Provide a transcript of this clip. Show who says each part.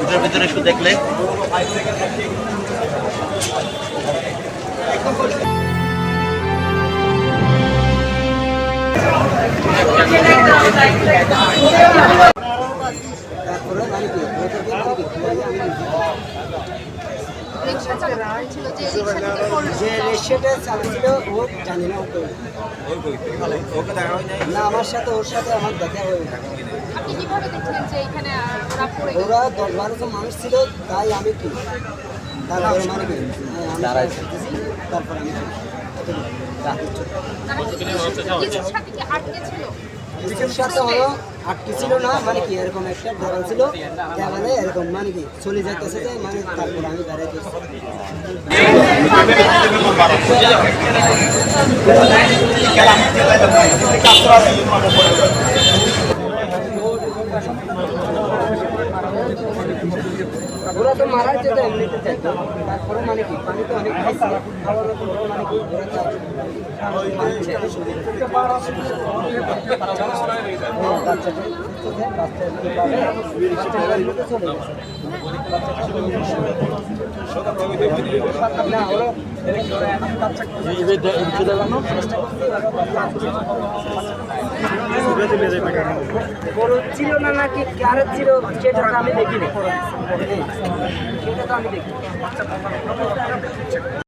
Speaker 1: ভিতরে ভিতরে একটু দেখলে।
Speaker 2: তারপরে
Speaker 3: রিক্সা যে
Speaker 2: যে চালাচ্ছিল ও জানি না ওকে না আমার সাথে ওর সাথে আমার দেখা হয়ে
Speaker 3: আপনি কীভাবে দেখলেন যে এখানে ওরা পড়ে
Speaker 2: ওরা দশ বারো মানুষ ছিল তাই আমি কি? তারপরে মানে কি? হ্যাঁ, তারপর আমি
Speaker 3: ছিল?
Speaker 2: সাথে হলো আটকে ছিল না মানে কি এরকম একটা ধরন ছিল মানে এরকম মানে কি চলে যাইতেছে যে মানে তারপর আমি দাঁড়াইতেছি ওরা তো মারা যেত এমনিতে চাইতো তারপরে মানে কি? পানি তো অনেক খাইছে। খাওয়ার মানে কি হ্যাঁ, বাচ্চাদের বাচ্চাদের চলে গেছে বড় ছিল না নাকি কার ছিল সেটা তো আমি দেখিনি সেটা তো আমি দেখিনি